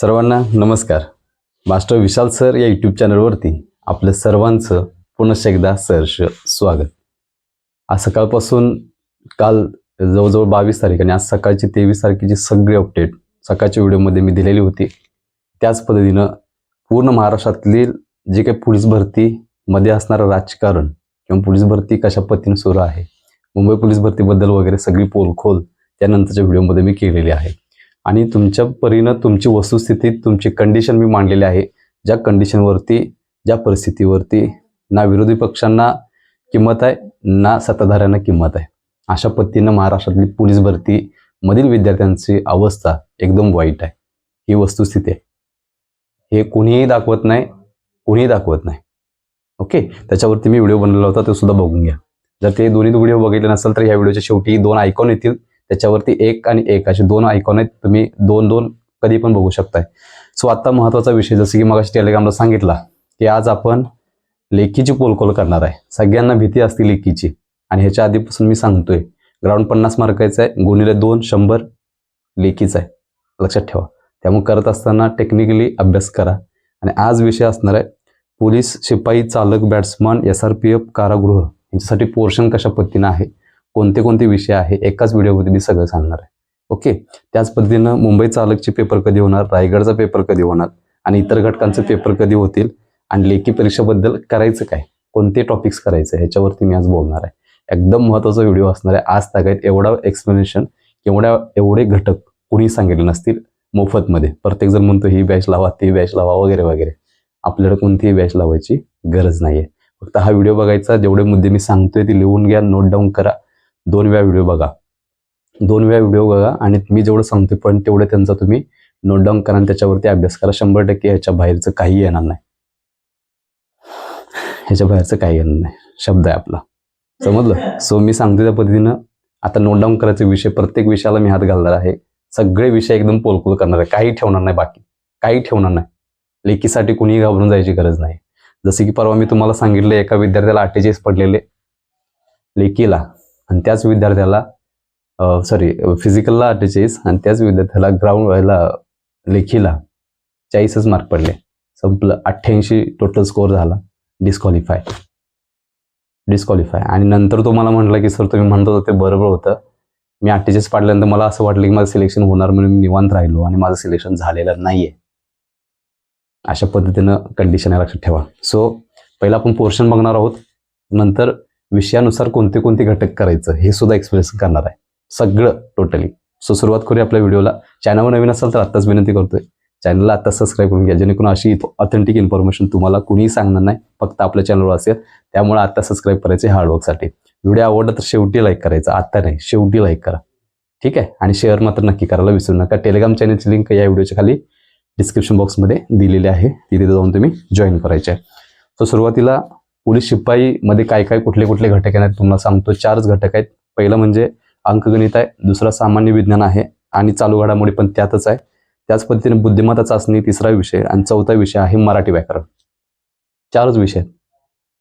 सर्वांना नमस्कार. Master Vishal sir या यूट्यूब चॅनलवरती आपलं सर्वांचं पुनश एकदा सहर्ष स्वागत. आज सकाळपासून काल जवळजवळ बावीस तारीख आणि आज सकाळची तेवीस तारखेची सगळी अपडेट सकाळच्या व्हिडिओमध्ये मी दिलेली होती. त्याच पद्धतीनं पूर्ण महाराष्ट्रातली जे काही पोलीस भरतीमध्ये असणारं राजकारण किंवा पोलीस भरती कशा पद्धतीने सुरू आहे मुंबई पोलीस भरतीबद्दल वगैरे सगळी पोलखोल त्यानंतरच्या व्हिडिओमध्ये मी केलेली आहे. आणि तुमच्या परीनं तुमची वस्तुस्थिती तुमची कंडिशन मी मांडलेली आहे. ज्या कंडिशनवरती ज्या परिस्थितीवरती ना विरोधी पक्षांना किंमत आहे ना सत्ताधाऱ्यांना किंमत आहे. अशा पद्धतीनं महाराष्ट्रातली पोलीस भरती मधील विद्यार्थ्यांची अवस्था एकदम वाईट आहे. ही वस्तुस्थिती आहे. हे कोणीही दाखवत नाही कोणीही दाखवत नाही. ओके? त्याच्यावरती मी व्हिडिओ बनवला होता तो सुद्धा बघून घ्या. जर ते दोन्ही व्हिडिओ बघितले नसेल तर ह्या व्हिडिओच्या शेवटी दोन आयकॉन येतील. त्याच्यावरती एक आणि एक असे दोन आयकॉन आहेत. तुम्ही दोन दोन कधी पण बघू शकताय. सो आता महत्त्वाचा विषय जसं की मग टेलिग्रामला सांगितला की आज आपण लेखीची पोलकोल करणार आहे. सगळ्यांना भीती असते लेखीची आणि ह्याच्या आधीपासून मी सांगतोय ग्राउंड पन्नास मार्काचं आहे गुणिले दोन शंभर लेखीचं आहे. लक्षात ठेवा. त्यामुळे करत असताना टेक्निकली अभ्यास करा. आणि आज विषय असणार आहे पोलीस शिपाई चालक bandsman S R P F कारागृह. यांच्यासाठी पोर्शन कशा पद्धतीनं आहे? कोणते कोणते विषय आहे एकाच व्हिडिओमध्ये मी सगळं सांगणार आहे. ओके त्याच पद्धतीनं मुंबई चालकचे पेपर कधी होणार रायगडचा पेपर कधी होणार आणि इतर घटकांचे पेपर कधी होतील आणि लेखी परीक्षेबद्दल करायचं काय? कोणते टॉपिक्स करायचं? ह्याच्यावरती मी आज बोलणार आहे. एकदम महत्त्वाचा व्हिडिओ असणार आहे. आज तागायत एवढा एक्सप्लेनेशन एवढ्या एवढे घटक कुणी सांगितले नसतील मोफतमध्ये. प्रत्येकजण म्हणतो ही बॅच लावा ती बॅच लावा वगैरे वगैरे. आपल्याला कोणतीही बॅच लावायची गरज नाही आहे फक्त हा व्हिडिओ बघायचा जेवढे मुद्दे मी सांगतोय ते लिहून घ्या नोट डाऊन करा. दोन वेळा व्हिडिओ बघा. दोन वेळा व्हिडिओ बघा आणि मी जेवढं सांगतो पण तेवढं त्यांचा तुम्ही नोट डाऊन करा आणि त्याच्यावरती अभ्यास करा. शंभर टक्के ह्याच्या बाहेरचं काही येणार नाही. ह्याच्या बाहेरचं काही येणार नाही. शब्द आहे आपला. समजलं? सो मी सांगतो त्या पद्धतीनं आता नोट डाऊन करायचे विषय प्रत्येक विषयाला मी हात घालणार आहे. सगळे विषय एकदम पोलपोल करणार आहे. काही ठेवणार नाही बाकी. काही ठेवणार नाही. लेखीसाठी कुणीही घाबरून जायची गरज नाही. जसे की परवा मी तुम्हाला सांगितलं एका विद्यार्थ्याला अठ्ठेचाळीस पडलेले. लेखीला. आणि त्याच विद्यार्थ्याला सॉरी फिजिकलला अठ्ठेचाळीस आणि त्याच विद्यार्थ्याला ग्राउंड व्हायला लेखीला चाळीसच मार्क पडले. संपलं. अठ्ठ्याऐंशी टोटल स्कोअर झाला. डिस्क्वालिफाय डिस्क्वालिफाय आणि नंतर तो मला म्हटलं की सर तुम्ही म्हणत होतं ते बरोबर होतं. मी अठ्ठेचाळीस पाडल्यानंतर मला असं वाटलं की माझं सिलेक्शन होणार म्हणून मी निवांत राहिलो आणि माझं सिलेक्शन झालेलं नाहीये. अशा पद्धतीनं कंडिशन आहे लक्षात ठेवा. सो पहिला आपण पोर्शन बघणार आहोत. नंतर विषयानुसार कोणते कोणते घटक करायचं हे सुद्धा एक्सप्लेन करणार आहे. सगळं टोटली सो सुरुवात करूया आपल्या व्हिडिओला चॅनलवर नवीन असाल तर आत्ताच विनंती करतोय. चॅनलला आता सबस्क्राईब करून घ्या. जेणेकरून अशी ऑथेंटिक इन्फॉर्मेशन तुम्हाला कुणीही सांगणार नाही. फक्त आपल्या चॅनलवर असेल. त्यामुळे आता सबस्क्राईब करायचे हार्डवर्कसाठी व्हिडिओ आवडला तर शेवटी लाईक करायचा. आत्ता नाही. शेवटी लाईक करा. ठीक आहे? आणि शेअर मात्र नक्की करायला विसरू नका. टेलिग्राम चॅनलची लिंक या व्हिडिओच्या खाली डिस्क्रिप्शन बॉक्समध्ये दिलेली आहे. तिथे जाऊन तुम्ही जॉईन करायचे. आहे तर सुरुवातीला पोलीस शिपाईमध्ये काय काय कुठले कुठले घटक आहेत तुम्हाला सांगतो. चारच घटक आहेत. पहिलं म्हणजे अंकगणित आहे. दुसरा सामान्य विज्ञान आहे. आणि चालू घडामोडी पण त्यातच आहे. त्याच पद्धतीने बुद्धिमत्ता चाचणी तिसरा विषय आणि चौथा विषय आहे मराठी व्याकरण. चारच विषय आहेत.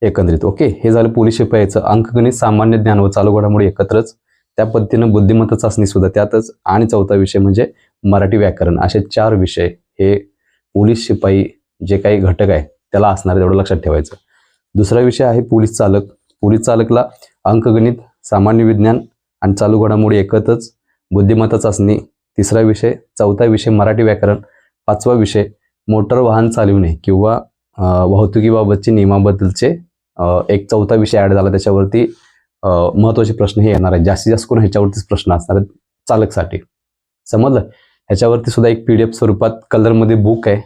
एकंदरीत ओके? हे झालं पोलीस शिपाईचं. अंकगणित सामान्य ज्ञान व चालू घडामोडी एकत्रच. त्या पद्धतीनं बुद्धिमत्ता चाचणी सुद्धा त्यातच. आणि चौथा विषय म्हणजे मराठी व्याकरण. असे चार विषय हे पोलीस शिपाई जे काही घटक आहे त्याला असणार आहे, तेवढं लक्षात ठेवायचं. दुसरा विषय आहे पोलीस चालक. पोलीस चालकला अंकगणित सामान्य विज्ञान आणि चालू घडामोडी एकत्रच बुद्धिमत्ता चाचणी तिसरा विषय चौथा विषय मराठी व्याकरण. पाचवा विषय मोटर वाहन चालविणे किंवा वाहतुकीबाबतचे नियमाबद्दलचे एक चौथा विषय ॲड झाला. त्याच्यावरती महत्त्वाचे प्रश्न हे येणार आहेत. जास्तीत जास्त करून ह्याच्यावरतीच प्रश्न असणार आहेत? चालकसाठी. समजलं? ह्याच्यावरती सुद्धा एक पी डी एफ स्वरूपात कलरमध्ये बुक आहे.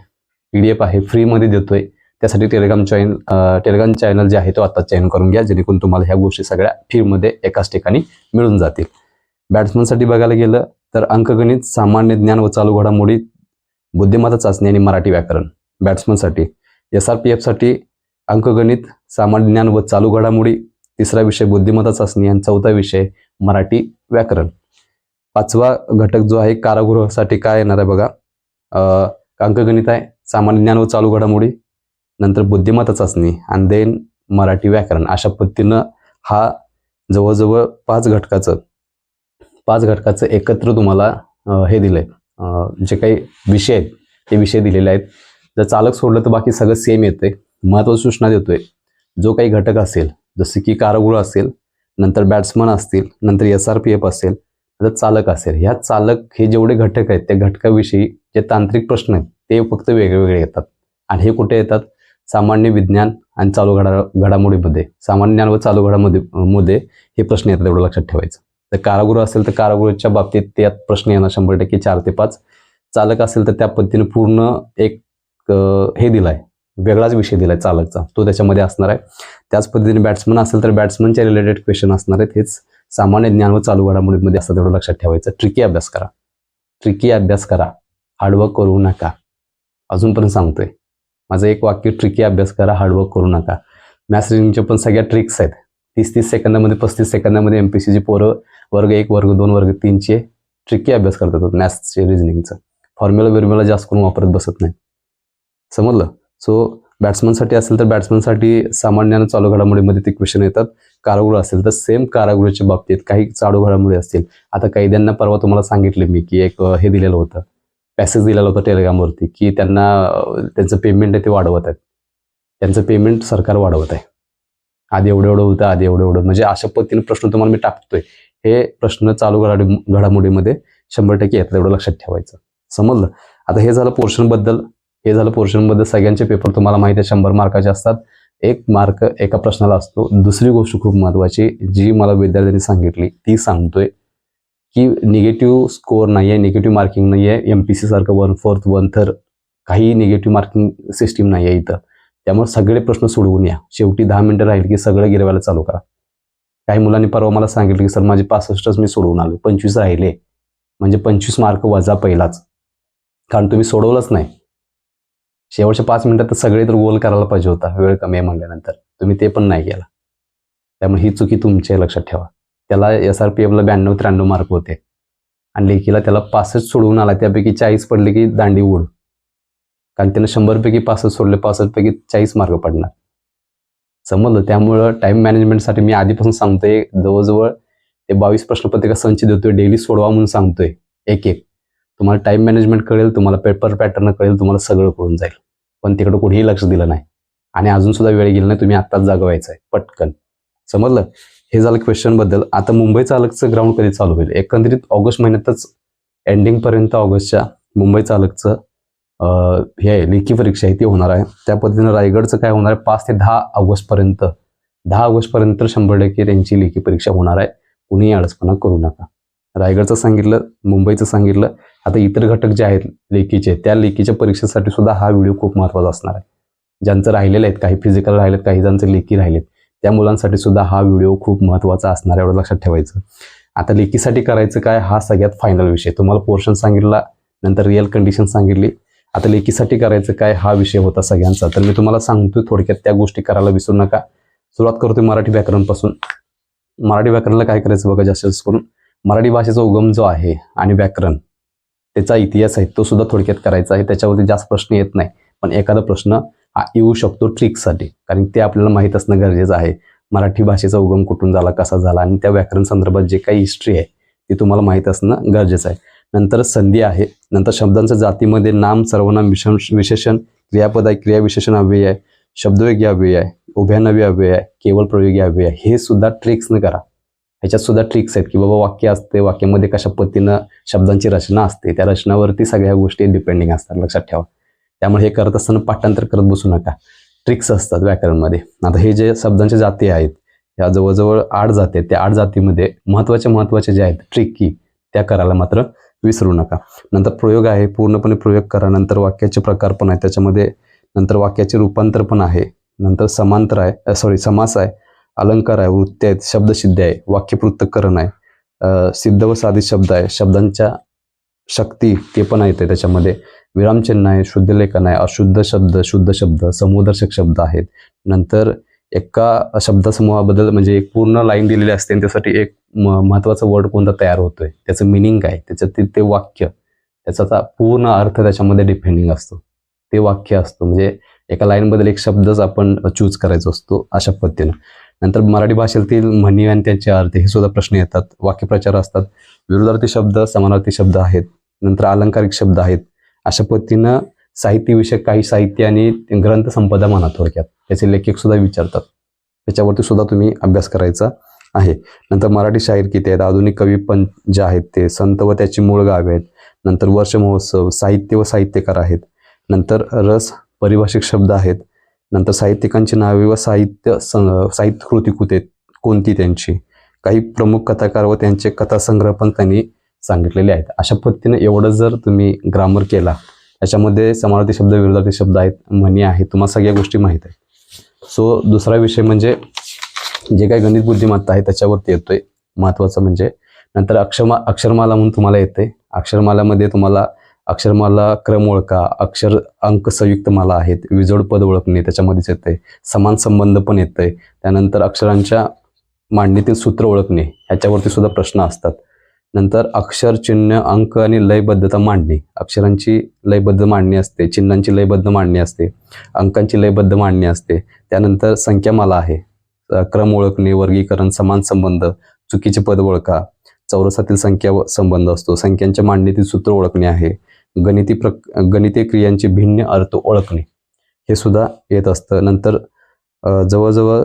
पी डी एफ आहे फ्रीमध्ये देतोय. त्यासाठी टेलिग्राम चॅनल टेलिग्राम चॅनल जे आहे तो आता चयन करून घ्या जेणेकरून तुम्हाला ह्या गोष्टी सगळ्या फीमध्ये एकाच ठिकाणी मिळून जातील. बॅट्समनसाठी बघायला गेलं तर अंकगणित सामान्य ज्ञान व चालू घडामोडी बुद्धिमत्ता चाचणी आणि मराठी व्याकरण बॅट्समनसाठी एस आर पी एफसाठी अंकगणित सामान्य ज्ञान व चालू घडामोडी तिसरा विषय बुद्धिमत्ता चाचणी आणि चौथा विषय मराठी व्याकरण. पाचवा घटक जो आहे कारागृहासाठी काय येणार आहे बघा. अंकगणित आहे सामान्य ज्ञान व चालू घडामोडी नंतर बुद्धिमत्ता चाचणी आणि देन मराठी व्याकरण अशा पद्धतीनं हा जवळजवळ पाच घटकाचं पाच घटकाचं एकत्र तुम्हाला हे दिलं आहे जे काही विषय आहेत ते विषय दिलेले आहेत. जर चालक सोडलं तर बाकी सगळं सेम येतंय. महत्त्वाची सूचना देतोय. जो काही घटक असेल जसे की कारागृह असेल नंतर बॅट्समन असतील नंतर एस आर पी एफ असेल नंतर चालक असेल. ह्या चालक हे जेवढे घटक आहेत त्या घटकाविषयी जे तांत्रिक प्रश्न आहेत ते फक्त वेगळे वेगळे येतात. आणि हे कुठे येतात? सामान्य विज्ञान आणि चालू घडा घडामोडीमध्ये सामान्य ज्ञान व चालू घडामध्ये मध्ये हे प्रश्न येतात एवढं लक्षात ठेवायचं. तर कारागृह असेल तर कारागृहाच्या बाबतीत त्यात प्रश्न येणार शंभर टक्के चार ते पाच. चालक असेल तर त्या पद्धतीने पूर्ण एक हे दिलाय वेगळाच विषय दिलाय चालकचा. तो त्याच्यामध्ये असणार आहे. त्याच पद्धतीने बॅट्समन असेल तर बॅट्समनच्या रिलेटेड क्वेश्चन असणार आहेत. हेच सामान्य ज्ञान व चालू घडामोडीमध्ये असतात एवढं लक्षात ठेवायचं. ट्रिकी अभ्यास करा. ट्रिकी अभ्यास करा. हार्डवर्क करू नका. अजूनपर्यंत सांगतोय. माझं एक वाक्य ट्रिकी अभ्यास करा हार्डवर्क करू नका. मॅथ्स रिजनिंगच्या पण सगळ्या ट्रिक्स आहेत. तीस तीस सेकंदामध्ये पस्तीस सेकंदामध्ये एम पी सीची पोरं वर्ग एक वर्ग दोन वर्ग तीनचे ट्रिकी अभ्यास करतात मॅथ्सचे रिजनिंगचं फॉर्म्युला बिर्म्युला जास्त करून वापरत बसत नाही. समजलं? सो बॅट्समनसाठी असेल तर बॅट्समनसाठी सामान्यानं चालू घडामोडीमध्ये ते क्वेश्चन येतात. कारागृह असेल तर सेम कारागृहाच्या बाबतीत काही चालू घडामोडी असतील. आता कैद्यांना परवा तुम्हाला सांगितले मी की एक हे दिलेलं होतं. पॅसेज दिलेला होता टेलिग्रामवरती की त्यांना त्यांचं पेमेंट आहे ते वाढवत आहेत. त्यांचं पेमेंट सरकार वाढवत आहे. आधी एवढं एवढं होतं आधी एवढं एवढं. म्हणजे अशा पद्धतीने प्रश्न तुम्हाला मी टाकतोय. हे प्रश्न चालू घडामोडी घडामोडीमध्ये शंभर टक्के येतात एवढं लक्षात ठेवायचं. समजलं? आता हे झालं पोर्शनबद्दल हे झालं पोर्शनबद्दल सगळ्यांचे पेपर तुम्हाला माहिती आहे शंभर मार्काचे असतात. एक मार्क एका प्रश्नाला असतो. दुसरी गोष्ट खूप महत्त्वाची जी मला विद्यार्थ्यांनी सांगितली ती सांगतोय. की निगेटिव्ह स्कोअर नाही आहे निगेटिव्ह मार्किंग नाही आहे एम पी सी सारखं वन फोर्थ वन थर काही निगेटिव्ह मार्किंग सिस्टीम नाही आहे इथं. त्यामुळे सगळे प्रश्न सोडवून या. शेवटी दहा मिनिटं राहील की सगळं गिरवायला चालू करा. काही मुलांनी परवा मला सांगितलं की सर माझे पासष्टच मी सोडवून आलो. पंचवीस राहिले. म्हणजे पंचवीस मार्क वजा पहिलाच. कारण तुम्ही सोडवलंच नाही. शेवटच्या पाच मिनिटात तर सगळे तर गोल करायला पाहिजे होता. वेळ कमी आहे म्हणल्यानंतर. तुम्ही ते पण नाही केला. त्यामुळे ही चुकी तुमच्या लक्षात ठेवा. त्याला एस आर पी एफला ब्याण्णव त्र्याण्णव मार्क होते. आणि लेखीला त्याला पासष्ट सोडवून आला. त्यापैकी चाळीस पडले की दांडी उड कारण त्यानं शंभरपैकी पासष्ट सोडले पासष्टपैकी चाळीस मार्क पडणार. समजलं? त्यामुळं टाईम मॅनेजमेंटसाठी मी आधीपासून सांगतोय जवळजवळ ते बावीस प्रश्नपत्रिका संच देतोय डेली सोडवा म्हणून सांगतोय. एक एक तुम्हाला टाईम मॅनेजमेंट कळेल तुम्हाला पेपर पॅटर्न कळेल तुम्हाला सगळं कळून जाईल. पण तिकडं कुठेही लक्ष दिलं नाही. आणि अजून सुद्धा वेळ गेला नाही तुम्ही आत्ताच जागवायचं आहे पटकन. समजलं? हे झालं क्वेश्चनबद्दल. आता मुंबई चालकचं ग्राउंड कधी चालू होईल? एकंदरीत ऑगस्ट महिन्यातच एंडिंगपर्यंत ऑगस्टच्या मुंबई चालकचं हे आहे लेखी परीक्षा आहे ती होणार आहे. त्या पद्धतीनं रायगडचं काय होणार आहे? पाच ते दहा ऑगस्टपर्यंत दहा ऑगस्टपर्यंत शंभर टक्के त्यांची लेखी परीक्षा होणार आहे. कुणीही आळसपणा करू नका. रायगडचं सांगितलं मुंबईचं सांगितलं आता इतर घटक जे आहेत लेखीचे त्या लेखीच्या परीक्षेसाठी सुद्धा हा व्हिडिओ खूप महत्त्वाचा असणार आहे. ज्यांचं राहिलेलं आहेत काही फिजिकल राहिलेत काही जणांचे लेखी राहिलेत त्या मुलांसाठी सुद्धा हा व्हिडिओ खूप महत्त्वाचा असणार एवढं लक्षात ठेवायचं. आता लेखीसाठी करायचं काय? हा सगळ्यात फायनल विषय. तुम्हाला पोर्शन सांगितला नंतर रिअल कंडिशन सांगितली. आता लेखीसाठी करायचं काय? हा विषय होता सगळ्यांचा. तर मी तुम्हाला सांगतो थोडक्यात त्या गोष्टी करायला विसरू नका. सुरुवात करतो मराठी व्याकरणपासून. मराठी व्याकरणला काय करायचं बघा जास्त जास्त करून. मराठी भाषेचा उगम जो आहे आणि व्याकरण त्याचा इतिहास आहे तो सुद्धा थोडक्यात करायचा आहे. त्याच्यावरती जास्त प्रश्न येत नाही. पण एखादा प्रश्न येऊ शकतो ट्रिकसाठी. कारण ते आपल्याला माहीत असणं गरजेचं आहे. मराठी भाषेचा उगम कुठून झाला कसा झाला आणि त्या व्याकरण संदर्भात जे काही हिस्ट्री आहे ती तुम्हाला माहीत असणं गरजेचं आहे. नंतर संधी आहे. नंतर शब्दांच्या जातीमध्ये नाम सर्वनाम विषम विशेषण क्रियापद आहे क्रियाविशेषण अव्यय आहे. शब्दवेगी अव्यय आहे. उभ्यानवी अव्यय आहे. केवळ प्रयोगी अव्यय आहे. हे सुद्धा ट्रिक्सनं करा. ह्याच्यात सुद्धा ट्रिक्स आहेत की बाबा वाक्य असते वाक्यामध्ये कशा पद्धतीनं शब्दांची रचना असते त्या रचनावरती सगळ्या गोष्टी डिपेंडिंग असतात. लक्षात ठेवा. त्यामुळे हे करत असताना पाठांतर करत बसू नका. ट्रिक्स असतात व्याकरणमध्ये. आता हे जे शब्दांच्या जाती आहेत या जवळजवळ आठ जाती आहेत. त्या आठ जातीमध्ये महत्त्वाच्या महत्त्वाचे जे आहेत ट्रिकी त्या करायला मात्र विसरू नका. नंतर प्रयोग आहे पूर्णपणे प्रयोग करा. नंतर वाक्याचे प्रकार पण आहे त्याच्यामध्ये नंतर वाक्याचे रूपांतर पण आहे. नंतर समांतर आहे सॉरी समास आहे अलंकार आहे वृत्ती आहेत शब्दसिद्ध आहे वाक्यपृथक्करण आहे सिद्ध व साधित शब्द आहे. शब्दांच्या शक्ती ते पण आहेत त्याच्यामध्ये. विरामचिन्ह आहे शुद्ध लेखन आहे अशुद्ध शब्द शुद्ध शब्द समूहदर्शक शब्द आहेत. नंतर एका शब्दसमूहाबद्दल म्हणजे एक पूर्ण लाईन दिलेली असते आणि त्यासाठी एक म- वर्ड कोणता तयार होतोय. त्याचं मिनिंग काय? त्याचं ते- ते वाक्य. त्याचा पूर्ण अर्थ त्याच्यामध्ये डिपेंडिंग असतो. ते वाक्य असतं. म्हणजे एका लाईनबद्दल एक शब्दच आपण चूज करायचा असतो अशा पद्धतीनं. नंतर मराठी भाषेतील म्हणी आणि त्यांचे अर्थ हे सुद्धा प्रश्न येतात. वाक्यप्रचार असतात. विरुद्धार्थी शब्द समानार्थी शब्द आहेत. नंतर अलंकारिक शब्द आहेत. अशा पद्धतीनं साहित्यविषयक काही साहित्य आणि ग्रंथसंपदा मनात म्हणा थोडक्यात. त्याचे लेखक सुद्धा विचारतात. त्याच्यावरती सुद्धा तुम्ही अभ्यास करायचा आहे. नंतर मराठी शाहीर किती आहेत? आधुनिक कवी पण जे आहेत ते संत व त्याची मूळ गावे आहेत. नंतर वर्ष महोत्सव साहित्य व साहित्यकार आहेत. नंतर रस परिभाषिक शब्द आहेत. नंतर साहित्यिकांची नावे व साहित्य सं- साहित्य कृती कुठे कोणती त्यांची? काही प्रमुख कथाकार व त्यांचे कथासंग्रह पण त्यांनी सांगितलेले आहेत. अशा पद्धतीने एवढं जर तुम्ही ग्रामर केला त्याच्यामध्ये समानार्थी शब्द विरोधार्थी शब्द आहेत म्हणी आहेत तुम्हाला सगळ्या गोष्टी माहीत आहेत. सो दुसरा विषय म्हणजे जे काही गणित बुद्धिमत्ता आहे त्याच्यावरती येतोय. महत्त्वाचं म्हणजे नंतर अक्षरमा अक्षरमाला म्हणून तुम्हाला येते अक्षरमालामध्ये तुम्हाला अक्षरमाला क्रम ओळखा अक्षर अंक संयुक्त माला आहेत विजोड पद ओळखणे त्याच्यामध्येच येते समान संबंध पण येतंय. त्यानंतर अक्षरांच्या मांडणीतील सूत्र ओळखणे ह्याच्यावरती सुद्धा प्रश्न असतात. नंतर अक्षर चिन्ह अंक आणि लयबद्धता मांडणी. अक्षरांची लयबद्ध मांडणी असते चिन्हांची लयबद्ध मांडणी असते अंकांची लयबद्ध मांडणी असते. त्यानंतर संख्यामाला आहे. क्रम ओळखणे वर्गीकरण समान संबंध चुकीचे पद ओळखा चौरसातील संख्या व संबंध असतो. संख्यांच्या मांडणीतील सूत्र ओळखणे आहे. गणिती प्रक गणितीय क्रियांचे भिन्न अर्थ ओळखणे. हे सुद्धा येत असतं. नंतर जवळजवळ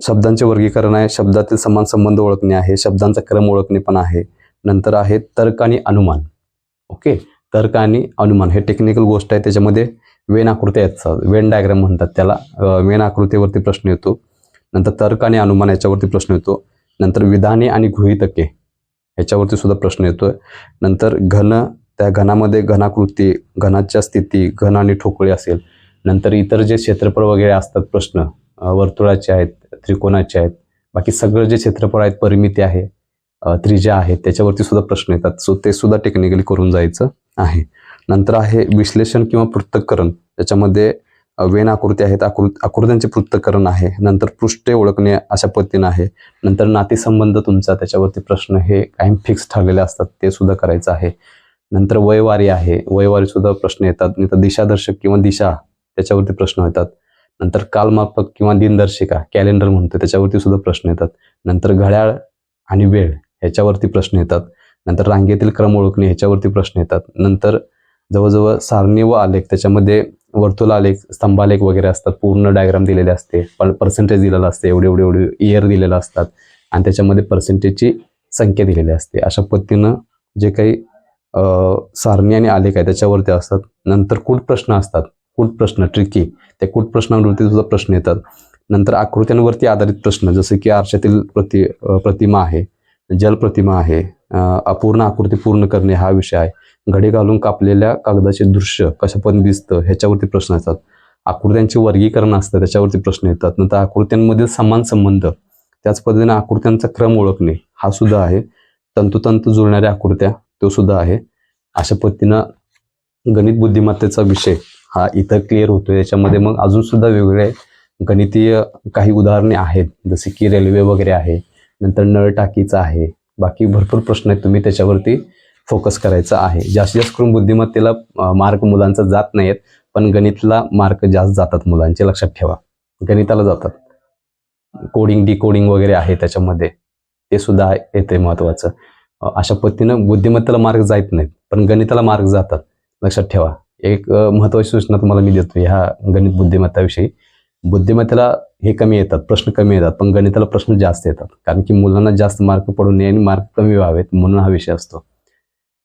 शब्दांचे वर्गीकरण आहे. शब्दातील समान संबंध ओळखणे आहे. शब्दांचा क्रम ओळखणे पण आहे. नंतर आहे तर्क आणि अनुमान. ओके तर्क आणि अनुमान हे टेक्निकल गोष्ट आहे. त्याच्यामध्ये वेन आकृती आहेत. वेन डायग्राम म्हणतात त्याला. वेन आकृतीवरती प्रश्न येतो. नंतर तर्क आणि अनुमान याच्यावरती प्रश्न येतो. नंतर विधाने आणि गृहितके ह्याच्यावरती सुद्धा प्रश्न येतोय. नंतर घन त्या घनामध्ये घनाकृती घनाच्या स्थिती घन आणि ठोकळे असेल. नंतर इतर जे क्षेत्रफळ वगैरे असतात प्रश्न वर्तुळाचे आहेत त्रिकोणाचे आहेत. बाकी सगळं जे क्षेत्रफळ आहेत परिमिती आहे. त्रिज्या आहेत त्याच्यावरती सुद्धा प्रश्न येतात. सो ते सुद्धा टेक्निकली करून जायचं आहे. नंतर आहे विश्लेषण किंवा पृथक्करण. त्याच्यामध्ये वेन आकृती आहेत आकृ आकृत्यांचे पृथक्करण आहे. नंतर पृष्ठे ओळखणे अशा पद्धतीनं आहे. नंतर नातेसंबंध तुमचा त्याच्यावरती प्रश्न हे कायम फिक्स ठरलेले असतात ते सुद्धा करायचं आहे. नंतर वयवारी आहे. वयवारी सुद्धा प्रश्न येतात. नंतर दिशादर्शक किंवा दिशा त्याच्यावरती प्रश्न येतात. नंतर कालमापक किंवा दिनदर्शिका कॅलेंडर म्हणतो त्याच्यावरती सुद्धा प्रश्न येतात. नंतर घड्याळ आणि वेळ. ह्याच्यावरती प्रश्न येतात. नंतर रांगेतील क्रम ओळखणे ह्याच्यावरती प्रश्न येतात. नंतर जवळजवळ सारणी व आलेख त्याच्यामध्ये वर्तुलालेख स्तंभालेख वगैरे असतात. पूर्ण डायग्राम दिलेले असते. पण पर्सेंटेज दिलेलं असते. एवढे एवढे एवढे इयर दिलेलं असतात. आणि त्याच्यामध्ये पर्सेंटेजची संख्या दिलेली असते. अशा पद्धतीनं जे काही सारणी आणि आलेख आहे त्याच्यावरती असतात. नंतर कूट प्रश्न असतात. कूट प्रश्न ट्रिकी त्या कूट प्रश्नांवरती सुद्धा प्रश्न येतात. नंतर आकृत्यांवरती आधारित प्रश्न जसे की आरशातील प्रति प्रतिमा आहे. जलप्रतिमा आहे. अपूर्ण आकृती पूर्ण करणे हा विषय आहे. घडे घालून कापलेल्या कागदाचे दृश्य कशा पण दिसतं ह्याच्यावरती प्रश्न येतात. आकृत्यांचे वर्गीकरण असतं त्याच्यावरती प्रश्न येतात. नंतर आकृत्यांमधील समान संबंध. त्याच पद्धतीने आकृत्यांचा क्रम ओळखणे हा सुद्धा आहे. तंतोतंत जुळणाऱ्या आकृत्या तो सुद्धा आहे. अशा पद्धतीनं गणित बुद्धिमत्तेचा विषय हा इथं क्लिअर होतो याच्यामध्ये मग अजून सुद्धा वेगवेगळे गणितीय काही उदाहरणे आहेत. जसे की रेल्वे वगैरे आहे. नंतर नळ टाकीचा आहे. बाकी भरपूर प्रश्न आहेत. तुम्ही त्याच्यावरती फोकस करायचा आहे. जास्तीत जास्त करून बुद्धिमत्तेला मार्क मुलांचा जात नाहीत पण गणितला मार्क जास्त जातात मुलांचे. लक्षात ठेवा. गणिताला जातात. कोडिंग डिकोडिंग वगैरे आहे त्याच्यामध्ये. ते सुद्धा येते महत्त्वाचं अशा पद्धतीनं बुद्धिमत्तेला मार्क जात नाहीत. पण गणिताला मार्क जातात. लक्षात ठेवा. एक महत्वाची महत्त्वाची सूचना तुम्हाला मी देतो ह्या गणित बुद्धिमत्ताविषयी बुद्धिमत्तेला हे कमी येतात प्रश्न कमी येतात पण गणिताला प्रश्न जास्त येतात. कारण की मुलांना जास्त मार्क पडू नये आणि मार्क कमी व्हावेत म्हणून हा विषय असतो.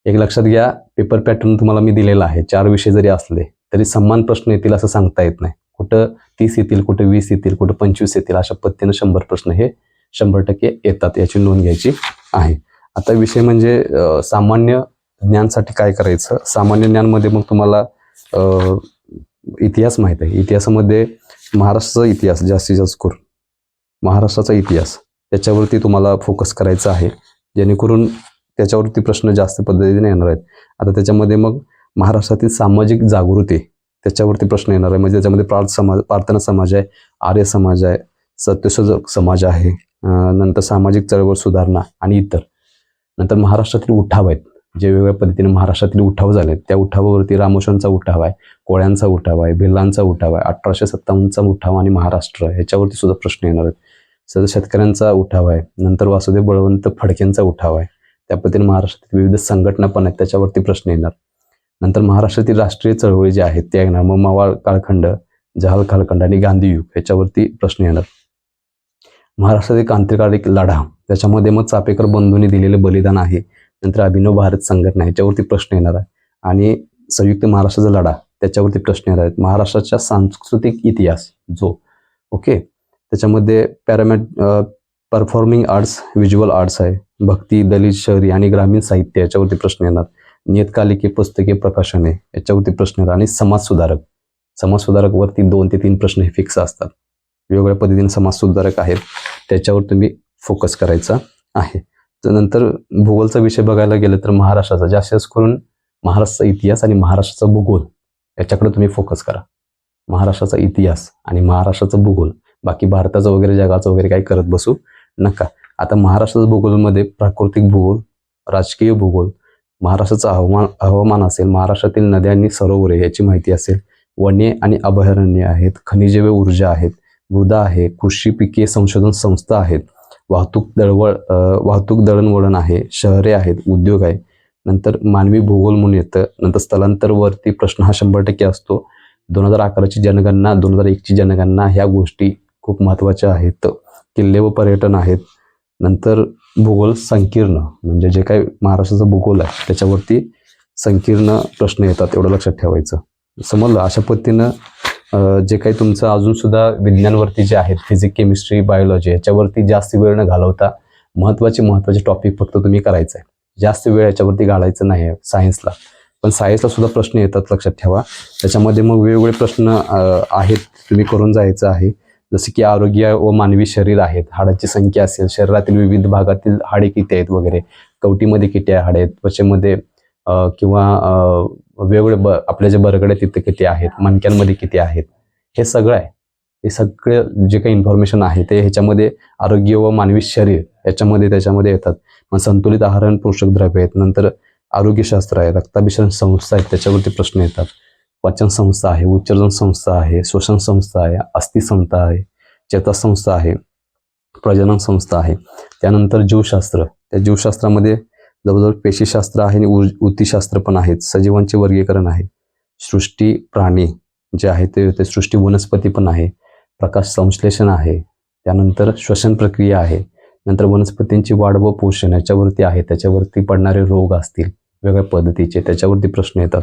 एक लक्षात घ्या पेपर पॅटर्न तुम्हाला मी दिलेला आहे. चार विषय जरी असले तरी समान प्रश्न येतील असं सांगता येत नाही. कुठं तीस येतील कुठं वीस येतील कुठं पंचवीस येतील अशा पद्धतीनं शंभर प्रश्न हे शंभर टक्के येतात याची नोंद घ्यायची आहे. आता विषय म्हणजे सामान्य ज्ञानसाठी काय करायचं? सामान्य ज्ञानमध्ये मग तुम्हाला इतिहास माहीत आहे. इतिहासामध्ये महाराष्ट्राचा इतिहास जास्तीत जास्त करून महाराष्ट्राचा इतिहास त्याच्यावरती तुम्हाला फोकस करायचा आहे. जेणेकरून त्याच्यावरती प्रश्न जास्त पद्धतीने येणार आहेत. आता त्याच्यामध्ये मग महाराष्ट्रातील सामाजिक जागृती त्याच्यावरती प्रश्न येणार आहे. म्हणजे त्याच्यामध्ये प्रार्थ समाज प्रार्थना समाज आहे आर्य समाज आहे सत्यशोधक समाज आहे नंतर सामाजिक चळवळ सुधारणा आणि इतर. नंतर महाराष्ट्रातील उठाव आहेत. जे वेगवेगळ्या पद्धतीने महाराष्ट्रातील उठाव झाले त्या उठावावरती रामोशांचा उठाव आहे कोळ्यांचा उठाव आहे भिल्लांचा उठाव आहे अठराशे सत्तावन्नचा उठाव आणि महाराष्ट्र ह्याच्यावरती सुद्धा प्रश्न येणार आहेत. सध्या शेतकऱ्यांचा उठाव आहे नंतर वासुदेव बळवंत फडकेंचा उठाव आहे. त्या पद्धतीने महाराष्ट्रातील विविध संघटना पण आहेत त्याच्यावरती प्रश्न येणार. नंतर महाराष्ट्रातील राष्ट्रीय चळवळी जे आहेत त्या येणार. मग मवाळ कालखंड जहाल कालखंड आणि गांधी युग याच्यावरती प्रश्न येणार. महाराष्ट्रातील क्रांतिकारिक लढा त्याच्यामध्ये मग चापेकर बंधूंनी दिलेलं बलिदान आहे. नंतर अभिनव भारत संघटना याच्यावरती प्रश्न येणार आहे. आणि संयुक्त महाराष्ट्राचा लढा त्याच्यावरती प्रश्न येणार आहेत. महाराष्ट्राचा सांस्कृतिक इतिहास जो ओके? त्याच्यामध्ये पॅरामॅट परफॉर्मिंग आर्ट्स व्हिज्युअल आर्ट्स आहे. भक्ती दलित शहरी आणि ग्रामीण साहित्य याच्यावरती प्रश्न येणार नियतकालिके पुस्तके प्रकाशने याच्यावरती प्रश्न येणार आणि समाजसुधारक समाजसुधारकवरती दोन ते तीन प्रश्न हे फिक्स असतात. वेगवेगळ्या पद्धतीने समाजसुधारक आहेत. त्याच्यावर तुम्ही फोकस करायचा आहे. नंतर भूगोलचा विषय बघायला गेलं तर महाराष्ट्राचा जास्त करून महाराष्ट्राचा इतिहास आणि महाराष्ट्राचा भूगोल याच्याकडे तुम्ही फोकस करा. महाराष्ट्राचा इतिहास आणि महाराष्ट्राचा भूगोल. बाकी भारताचं वगैरे जगाचं वगैरे काही करत बसू नका. आता महाराष्ट्राच्या भूगोलमध्ये प्राकृतिक भूगोल राजकीय भूगोल महाराष्ट्राचं हवामान हवामान असेल महाराष्ट्रातील नद्या आणि सरोवरे याची माहिती असेल. वने आणि अभयारण्य आहेत खनिजे व ऊर्जा आहेत मृदा आहे कृषी पिके संशोधन संस्था आहेत. वाहतूक दळवळ वाहतूक दळणवळण आहे शहरे आहेत उद्योग आहे. नंतर मानवी भूगोल म्हणून येतं नंतर स्थलांतरवरती प्रश्न हा शंभर टक्के असतो. दोन हजार अकराची जनगणना दोन हजार एकची जनगणना ह्या गोष्टी खूप महत्त्वाच्या आहेत. किल्ले व पर्यटन आहेत. नंतर भूगोल संकीर्ण म्हणजे जे काही महाराष्ट्राचं भूगोल आहे त्याच्यावरती संकीर्ण प्रश्न येतात एवढं लक्षात ठेवायचं. समजलं? अशा पद्धतीनं जे काही तुमचं अजून सुद्धा विज्ञानवरती जे आहेत फिजिक केमिस्ट्री बायोलॉजी याच्यावरती जास्त वेळ न घालवता महत्त्वाचे महत्त्वाचे टॉपिक फक्त तुम्ही करायचं आहे जास्त वेळ याच्यावरती घालायचं नाही आहे सायन्सला पण सायन्सला सुद्धा प्रश्न येतात लक्षात ठेवा. त्याच्यामध्ये मग वेगवेगळे प्रश्न आहेत तुम्ही करून जायचं आहे. जसे की आरोग्य व मानवी शरीर आहेत. हाडाची संख्या असेल शरीरातील विविध भागातील हाडे किती आहेत वगैरे कवटीमध्ये किती आहे हाडे आहेत त्वचेमध्ये किंवा वेगवेगळे ब आपले जे बरगडे तिथे किती आहेत मणक्यांमध्ये किती आहेत हे सगळं आहे. हे सगळे जे काही इन्फॉर्मेशन आहे ते ह्याच्यामध्ये आरोग्य व मानवी शरीर याच्यामध्ये त्याच्यामध्ये येतात. मग संतुलित आहार आणि पोषक द्रव्य आहेत नंतर आरोग्यशास्त्र आहे रक्ताभिषण संस्था आहेत त्याच्यावरती प्रश्न येतात. पचन संस्था आहे उच्चर्जन संस्था आहे श्वसन संस्था आहे अस्थि संस्था आहे चेतासंस्था आहे प्रजनन संस्था आहे. त्यानंतर जीवशास्त्र. त्या जीवशास्त्रामध्ये जवळजवळ पेशीशास्त्र आहे आणि ऊर्ज ऊतीशास्त्र पण आहेत. सजीवांचे वर्गीकरण आहे. सृष्टी प्राणी जे आहे ते ते सृष्टी वनस्पती पण आहे. प्रकाश संश्लेषण आहे. त्यानंतर श्वसन प्रक्रिया आहे. नंतर वनस्पतींची वाढ व पोषण याच्यावरती आहे. त्याच्यावरती पडणारे रोग असतील वेगळ्या पद्धतीचे त्याच्यावरती प्रश्न येतात.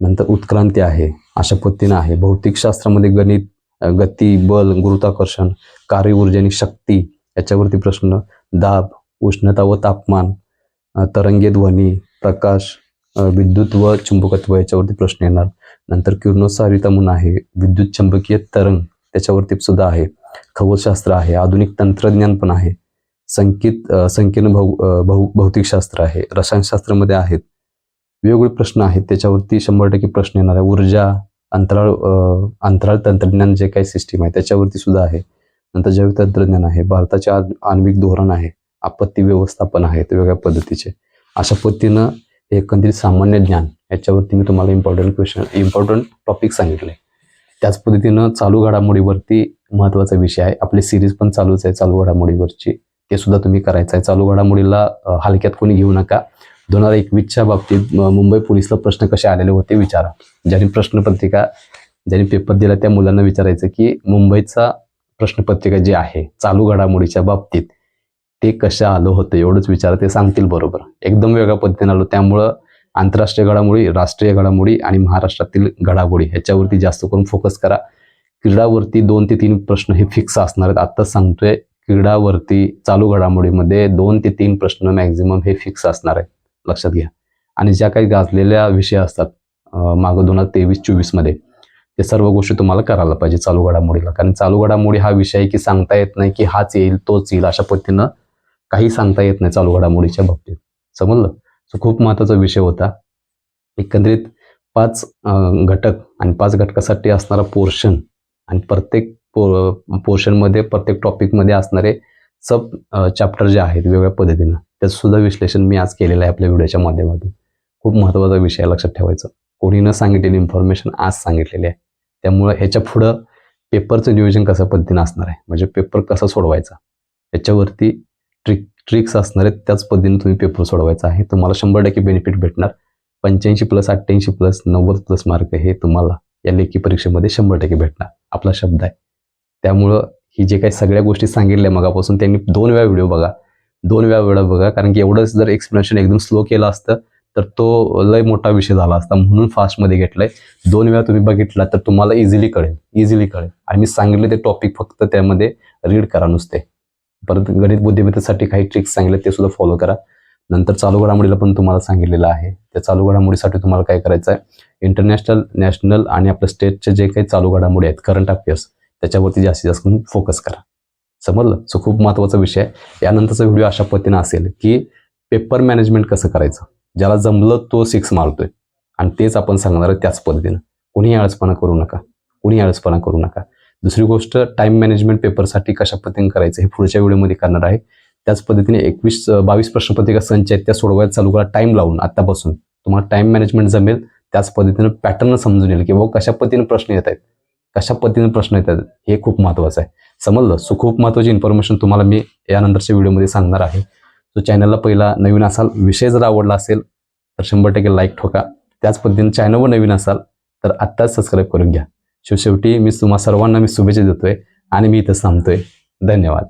नंतर उत्क्रांती आहे. अशा पद्धतीनं आहे. भौतिकशास्त्रामध्ये गणित गती बल गुरुत्वाकर्षण कार्य ऊर्जा आणि शक्ती याच्यावरती प्रश्न. दाब उष्णता व तापमान तरंगे ध्वनी प्रकाश विद्युत व चुंबकत्व याच्यावरती प्रश्न येणार. नंतर किरणोत्सारिता म्हणून आहे विद्युत चुंबकीय तरंग त्याच्यावरती सुद्धा आहे. खगोलशास्त्र आहे आधुनिक तंत्रज्ञान पण आहे. संकेत संकीर्ण भौ अ, भौ भौतिकशास्त्र आहे रसायनशास्त्रामध्ये आहेत. वेगवेगळे प्रश्न आहेत त्याच्यावरती शंभर टक्के प्रश्न येणार आहे. ऊर्जा अंतराळ अंतराळ तंत्रज्ञान जे काही सिस्टीम आहे त्याच्यावरती सुद्धा आहे. नंतर जैविक तंत्रज्ञान आहे भारताचे आण- आण्विक धोरण आहे. आपत्ती व्यवस्थापन आहेत वेगळ्या पद्धतीचे. अशा पद्धतीनं एकंदरीत सामान्य ज्ञान याच्यावरती मी तुम्हाला इम्पॉर्टंट क्वेश्चन इम्पॉर्टंट टॉपिक सांगितले. त्याच पद्धतीनं चालू घडामोडीवरती महत्त्वाचा विषय आहे. आपली सिरीज पण चालूच आहे चालू घडामोडीवरची. ते सुद्धा तुम्ही करायचं आहे. चालू घडामोडीला हलक्यात कोणी घेऊ नका. दोन हजार एकवीसच्या बाबतीत मुंबई पोलिसला प्रश्न कसे आलेले होते विचारा. ज्यांनी प्रश्नपत्रिका ज्यांनी पेपर दिला त्या मुलांना विचारायचं की मुंबईचा प्रश्नपत्रिका जी आहे चालू घडामोडीच्या बाबतीत ते कशा आलं होतं एवढंच विचार ते सांगतील बरोबर. एकदम वेगळ्या पद्धतीने आलो. त्यामुळं आंतरराष्ट्रीय घडामोडी राष्ट्रीय घडामोडी आणि महाराष्ट्रातील घडामोडी ह्याच्यावरती जास्त करून फोकस करा. क्रीडावरती दोन ते तीन प्रश्न हे फिक्स असणार आहेत. आत्ताच सांगतोय क्रीडावरती चालू घडामोडीमध्ये दोन ते तीन प्रश्न मॅक्झिमम हे फिक्स असणार आहे लक्षात घ्या. आणि ज्या काही गाजलेल्या विषय असतात मागं दोन हजार तेवीस चोवीसमध्ये ते सर्व गोष्टी तुम्हाला करायला पाहिजे चालू घडामोडीला. कारण चालू घडामोडी हा विषय आहे की सांगता येत नाही की हाच येईल तोच येईल अशा पद्धतीनं काही सांगता येत नाही चालू घडामोडीच्या बाबतीत. समजलं? सो खूप महत्त्वाचा विषय होता. एकंदरीत पाच घटक आणि पाच घटकासाठी असणारा पोर्शन आणि प्रत्येक पो पोर्शनमध्ये प्रत्येक टॉपिकमध्ये असणारे सब चॅप्टर जे आहेत वेगवेगळ्या पद्धतीनं त्याचं सुद्धा विश्लेषण मी आज केलेलं आहे आपल्या व्हिडिओच्या माध्यमातून. खूप महत्त्वाचा विषय लक्षात ठेवायचा. कोणी न सांगितलेली इन्फॉर्मेशन आज सांगितलेली आहे. त्यामुळं ह्याच्या पुढं पेपरचं नियोजन कशा पद्धतीनं असणार आहे? म्हणजे पेपर कसा सोडवायचा? याच्यावरती ट्रिक्स असणार आहेत त्याच पद्धतीने तुम्ही पेपर सोडवायचा आहे. तुम्हाला शंभर टक्के बेनिफिट भेटणार. पंच्याऐंशी प्लस अठ्ठ्याऐंशी प्लस नव्वद प्लस मार्क हे तुम्हाला या लेखी परीक्षेमध्ये शंभर टक्के भेटणार. आपला शब्द आहे. त्यामुळं ही जे काही सगळ्या गोष्टी सांगितल्या मगापासून त्यांनी दोन वेळा व्हिडिओ बघा. दोन वेळा वेळा बघा. कारण की एवढंच जर एक्सप्लेनेशन एकदम स्लो केलं असतं तर तो लय मोठा विषय झाला असता. म्हणून फास्टमध्ये घेतलाय. दोन वेळा तुम्ही बघितला तर तुम्हाला इझिली कळेल. इझिली कळेल. आणि मी सांगितले ते टॉपिक फक्त त्यामध्ये रीड करा नुसते. परत गणित बुद्धिमत्तेसाठी काही ट्रिक्स सांगितले ते सुद्धा फॉलो करा. नंतर चालू घडामोडीला पण तुम्हाला सांगितलेलं आहे. त्या चालू घडामोडीसाठी तुम्हाला काय करायचं आहे? इंटरनॅशनल नॅशनल आणि आपल्या स्टेटचे जे काही चालू घडामोडी आहेत करंट अफेअर्स त्याच्यावरती जास्तीत जास्त फोकस करा. समजलं? सो खूप महत्त्वाचा विषय आहे. यानंतरचा व्हिडिओ अशा पद्धतीनं असेल की पेपर मॅनेजमेंट कसं करायचं? ज्याला जमलं तो सिक्स मारतोय. आणि तेच आपण सांगणार आहे त्याच पद्धतीनं. कुणी आळसपणा करू नका. कुणी आळसपणा करू नका. दुसरी गोष्ट टाईम मॅनेजमेंट पेपरसाठी कशा पद्धतीने करायचं हे पुढच्या व्हिडिओमध्ये करणार आहे. त्याच पद्धतीने एकवीस बावीस प्रश्नपत्रिका संच आहेत त्या सोडवायला चालू करा टाईम लावून आत्तापासून तुम्हाला टाईम मॅनेजमेंट जमेल त्याच पद्धतीनं पॅटर्न समजून येईल की बाबा कशा पद्धतीने प्रश्न येत आहेत. कशा पद्धतीने प्रश्न येतात हे खूप महत्त्वाचं आहे. समजलं? सो खूप महत्त्वाची इन्फॉर्मेशन तुम्हाला मी यानंतरच्या व्हिडिओमध्ये सांगणार आहे. सो चॅनलला पहिला नवीन असाल विषय जर आवडला असेल तर शंभर टक्के लाईक ठोका. त्याच पद्धतीने चॅनलवर नवीन असाल तर आत्ताच सबस्क्राईब करून घ्या. शेवटी मी तुम्हा सर्वांना मी शुभेच्छा देतोय आणि मी इथं थांबतोय. धन्यवाद.